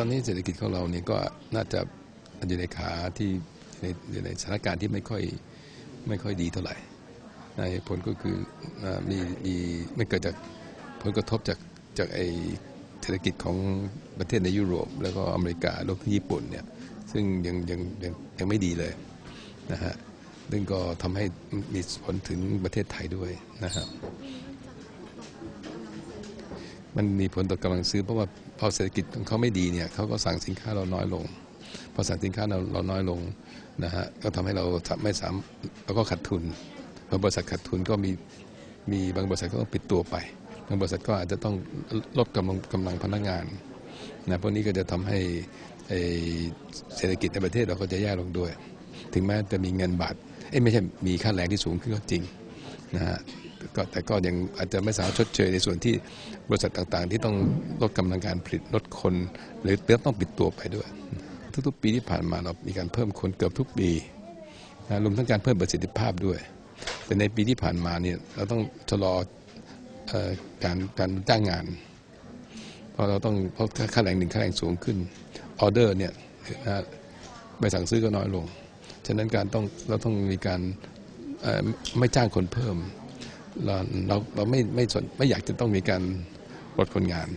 อนนี้เศรษฐกิจของเราเนี่ยก็น่าจะอยู่ในขาที่ในอยู่ในสถานการณ์ที่ไม่ค่อยไม่ค่อยดีเท่าไหร่ในผลก็คือมีมีไม่เกิดจากผลกระทบจากจากไอเศรษฐกิจของประเทศในยุโรป แล้วก็อเมริการวมทั้งญี่ปุ่นเนี่ยซึ่งยังยังยังยังไม่ดีเลยนะฮะซึ่งก็ทำให้มีผลถึงประเทศไทยด้วยนะครับ มันมีผลต่อกำลังซื้อ เพราะว่าพอเศรษฐกิจของเขาไม่ดีเนี่ยเขาก็สั่งสินค้าเราน้อยลง พอสั่งสินค้าเราเราน้อยลงนะฮะก็ทำให้เราไม่สามเราก็ขาดทุนบางบริษัทขาดทุนก็มีมีบางบริษัทก็ต้องปิดตัวไป บางบริษัทก็อาจจะต้องลดกำลังกำลังพนักงานนะพวกนี้ก็จะทำให้เศรษฐกิจในประเทศเราก็จะแย่ลงด้วย ถึงแม้จะมีเงินบาทเอ้ไม่ใช่มีค่าแรงที่สูงขึ้นก็จริงนะฮะ ก็แต่ก็ยังอาจจะไม่สามารถชดเชยในส่วนที่บริษัทต่างๆ ที่ต้องลดกำลังการผลิตลดคน หรือเติมต้องปิดตัวไปด้วย ทุกๆ ปีที่ผ่านมาเรามีการเพิ่มคนเกือบทุกปีนะรวมทั้งการเพิ่มประสิทธิภาพด้วย แต่ในปีที่ผ่านมาเนี่ยเราต้องชะลออการการจ้างงานเพราะเราต้องเพราะค่าแรงหนึ่งค่าแรงสูงขึ้นออเดอร์เนี่ยนะใบสั่งซื้อก็น้อยลง ฉะนั้นการต้องเราต้องมีการไม่จ้างคนเพิ่ม เราเราเราไม่ไม่สนไม่อยากจะต้องมีการลดคนงาน